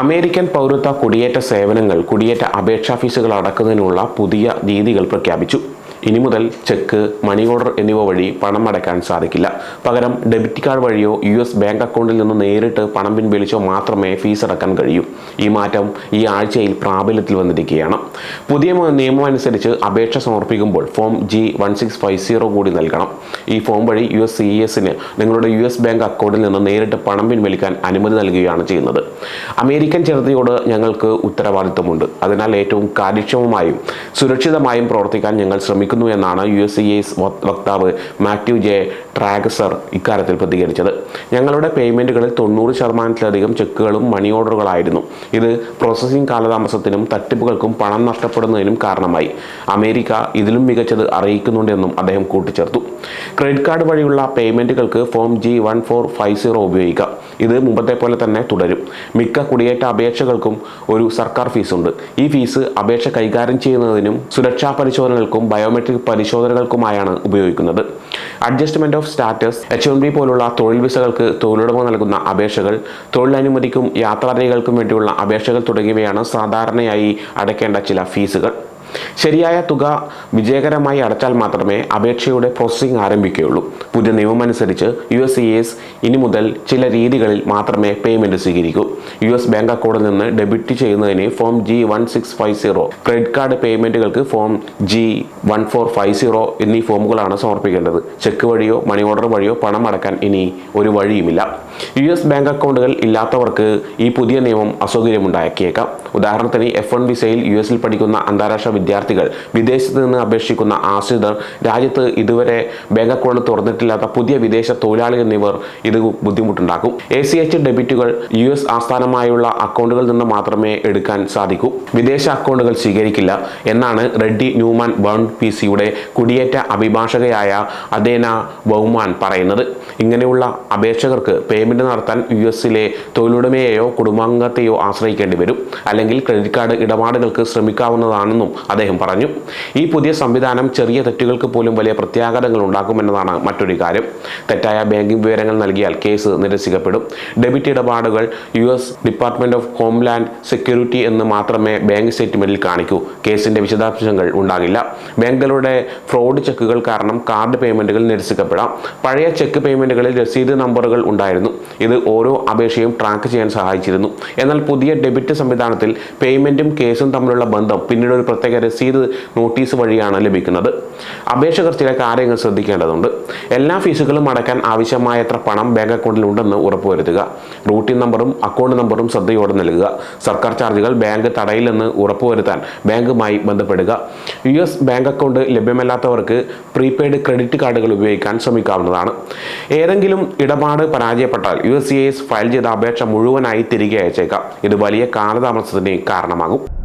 American പൗരത്വ കുടിയേറ്റ സേവനങ്ങൾ കുടിയേറ്റ അപേക്ഷാ ഫീസുകൾ അടക്കുന്നതിനുള്ള പുതിയ രീതികൾ പ്രഖ്യാപിച്ചു. ഇനി മുതൽ ചെക്ക് മണി ഓർഡർ എന്നിവ വഴി പണം അടയ്ക്കാൻ സാധിക്കില്ല. പകരം ഡെബിറ്റ് കാർഡ് വഴിയോ യു എസ് ബാങ്ക് അക്കൗണ്ടിൽ നിന്ന് നേരിട്ട് പണം പിൻവലിച്ചോ മാത്രമേ ഫീസ് അടക്കാൻ കഴിയൂ. ഈ മാറ്റം ഈ ആഴ്ചയിൽ പ്രാബല്യത്തിൽ വന്നിരിക്കുകയാണ്. പുതിയ നിയമം അനുസരിച്ച് അപേക്ഷ സമർപ്പിക്കുമ്പോൾ form G one six five zero കൂടി നൽകണം. ഈ ഫോം വഴി യു എസ് സി എസിന് നിങ്ങളുടെ യു എസ് ബാങ്ക് അക്കൗണ്ടിൽ നിന്ന് നേരിട്ട് പണം പിൻവലിക്കാൻ അനുമതി നൽകുകയാണ് ചെയ്യുന്നത്. അമേരിക്കൻ ജനതയോട് ഞങ്ങൾക്ക് ഉത്തരവാദിത്തമുണ്ട് അതിനാൽ ഏറ്റവും കാര്യക്ഷമമായും സുരക്ഷിതമായും പ്രവർത്തിക്കാൻ ഞങ്ങൾ ശ്രമിക്കുന്നു എന്നാണ് യു എസ് സി എസ് വക്താവ് മാത്യു ജെ ട്രാഗസർ ഇക്കാര്യത്തിൽ പ്രതികരിച്ചത്. ഞങ്ങളുടെ പേയ്മെന്റുകളിൽ തൊണ്ണൂറ് ശതമാനത്തിലധികം ചെക്കുകളും മണി ഓർഡറുകളായിരുന്നു. ഇത് പ്രോസസ്സിംഗ് കാലതാമസത്തിനും തട്ടിപ്പുകൾക്കും പണം നഷ്ടപ്പെടുന്നതിനും കാരണമായി. അമേരിക്ക ഇതിലും മികച്ചത് അറിയിക്കുന്നുണ്ടെന്നും അദ്ദേഹം കൂട്ടിച്ചേർത്തു. ക്രെഡിറ്റ് കാർഡ് വഴിയുള്ള പേയ്മെന്റുകൾക്ക് form G one four five zero ഉപയോഗിക്കാം. ഇത് മുമ്പത്തെ പോലെ തന്നെ തുടരും. മിക്ക കുടിയേറ്റ അപേക്ഷകൾക്കും ഒരു സർക്കാർ ഫീസുണ്ട്. ഈ ഫീസ് അപേക്ഷ കൈകാര്യം ചെയ്യുന്നതിനും സുരക്ഷാ പരിശോധനകൾക്കും ബയോമെട്രിക് പരിശോധനകൾക്കുമായാണ് ഉപയോഗിക്കുന്നത്. Adjustment of status H M B പോലുള്ള തൊഴിൽ വിസകൾക്ക് തൊഴിലുടമ നൽകുന്ന അപേക്ഷകൾ തൊഴിലനുമതിക്കും യാത്രാരേഖകൾക്കും വേണ്ടിയുള്ള അപേക്ഷകൾ തുടങ്ങിയവയാണ് സാധാരണയായി അടയ്ക്കേണ്ട ചില ഫീസുകൾ. ശരിയായ തുക വിജയകരമായി അടച്ചാൽ മാത്രമേ അപേക്ഷയുടെ പ്രോസസ്സിംഗ് ആരംഭിക്കുകയുള്ളൂ. പുതിയ നിയമമനുസരിച്ച് യു എസ് സി എസ് ഇനി മുതൽ ചില രീതികളിൽ മാത്രമേ പേയ്മെന്റ് സ്വീകരിക്കൂ. യു എസ് ബാങ്ക് അക്കൗണ്ടിൽ നിന്ന് ഡെബിറ്റ് ചെയ്യുന്നതിന് form G one six five zero credit card പേയ്മെന്റുകൾക്ക് form G one four five zero എന്നീ ഫോമുകളാണ് സമർപ്പിക്കേണ്ടത്. ചെക്ക് വഴിയോ മണി ഓർഡർ വഴിയോ പണം അടക്കാൻ ഇനി ഒരു വഴിയുമില്ല. യു എസ് ബാങ്ക് അക്കൗണ്ടുകൾ ഇല്ലാത്തവർക്ക് ഈ പുതിയ നിയമം അസൗകര്യമുണ്ടാക്കിയേക്കാം. ഉദാഹരണത്തിന് എഫ് വൺ വിസയിൽ യു എസിൽ പഠിക്കുന്ന അന്താരാഷ്ട്ര വിദ്യാർത്ഥികൾ. വിദേശത്ത് നിന്ന് അപേക്ഷിക്കുന്ന ആശ്രിതർ രാജ്യത്ത് ഇതുവരെ ബാങ്കക്കൗണ്ട് തുറന്നിട്ടില്ലാത്ത പുതിയ വിദേശ തൊഴിലാളി എന്നിവർ ഇത് ബുദ്ധിമുട്ടുണ്ടാക്കും. എ സി എച്ച് ഡെബിറ്റുകൾ യു എസ് ആസ്ഥാനമായുള്ള അക്കൗണ്ടുകളിൽ നിന്ന് മാത്രമേ എടുക്കാൻ സാധിക്കൂ. വിദേശ അക്കൗണ്ടുകൾ സ്വീകരിക്കില്ല എന്നാണ് റെഡ്ഡി ന്യൂമാൻ ബേൺ പി സിയുടെ കുടിയേറ്റ അഭിഭാഷകയായ അദേന ബഹുമാൻ പറയുന്നത്. ഇങ്ങനെയുള്ള അപേക്ഷകർക്ക് പേയ്മെന്റ് നടത്താൻ യു എസിലെ തൊഴിലുടമയെയോ കുടുംബാംഗത്തെയോ ആശ്രയിക്കേണ്ടി വരും. അല്ലെങ്കിൽ ക്രെഡിറ്റ് കാർഡ് ഇടപാടുകൾക്ക് ശ്രമിക്കാവുന്നതാണെന്നും അദ്ദേഹം പറഞ്ഞു. ഈ പുതിയ സംവിധാനം ചെറിയ തെറ്റുകൾക്ക് പോലും വലിയ പ്രത്യാഘാതങ്ങൾ ഉണ്ടാക്കുമെന്നതാണ് മറ്റൊരു കാര്യം. തെറ്റായ ബാങ്കിംഗ് വിവരങ്ങൾ നൽകിയാൽ കേസ് നിരസിക്കപ്പെടും. ഡെബിറ്റ് ഇടപാടുകൾ U S department of homeland security എന്ന് മാത്രമേ ബാങ്ക് സ്റ്റേറ്റ്മെന്റിൽ കാണിക്കൂ. കേസിന്റെ വിശദാംശങ്ങൾ ഉണ്ടാകില്ല. ബാങ്കുകളുടെ ഫ്രോഡ് ചെക്കുകൾ കാരണം കാർഡ് പേയ്മെന്റുകൾ നിരസിക്കപ്പെടാം. പഴയ ചെക്ക് പേയ്മെന്റുകളിൽ രസീത് നമ്പറുകൾ ഉണ്ടായിരുന്നു. ഇത് ഓരോ അപേക്ഷയും ട്രാക്ക് ചെയ്യാൻ സഹായിച്ചിരുന്നു. എന്നാൽ പുതിയ ഡെബിറ്റ് സംവിധാനത്തിൽ പേയ്മെന്റും കേസും തമ്മിലുള്ള ബന്ധം പിന്നീട് ഒരു പ്രത്യേക രസീത് നോട്ടീസ് വഴിയാണ് ലഭിക്കുന്നത്. അപേക്ഷകർ ചില കാര്യങ്ങൾ ശ്രദ്ധിക്കേണ്ടതുണ്ട്. എല്ലാ ഫീസുകളും അടയ്ക്കാൻ ആവശ്യമായത്ര പണം ബാങ്ക് അക്കൗണ്ടിൽ ഉണ്ടെന്ന് ഉറപ്പുവരുത്തുക. റൂട്ടിൻ നമ്പറും അക്കൗണ്ട് നമ്പറും ശ്രദ്ധയോടെ നൽകുക. സർക്കാർ ചാർജുകൾ ബാങ്ക് തടയില്ലെന്ന് ഉറപ്പുവരുത്താൻ ബാങ്കുമായി ബന്ധപ്പെടുക. യു എസ് ബാങ്ക് അക്കൗണ്ട് ലഭ്യമല്ലാത്തവർക്ക് പ്രീപെയ്ഡ് ക്രെഡിറ്റ് കാർഡുകൾ ഉപയോഗിക്കാൻ ശ്രമിക്കാവുന്നതാണ്. ഏതെങ്കിലും ഇടപാട് പരാജയപ്പെട്ടാൽ U S C S file ചെയ്ത അപേക്ഷ മുഴുവനായി തിരികെ അയച്ചേക്കാം. ഇത് വലിയ കാലതാമസത്തിന് കാരണമാകും.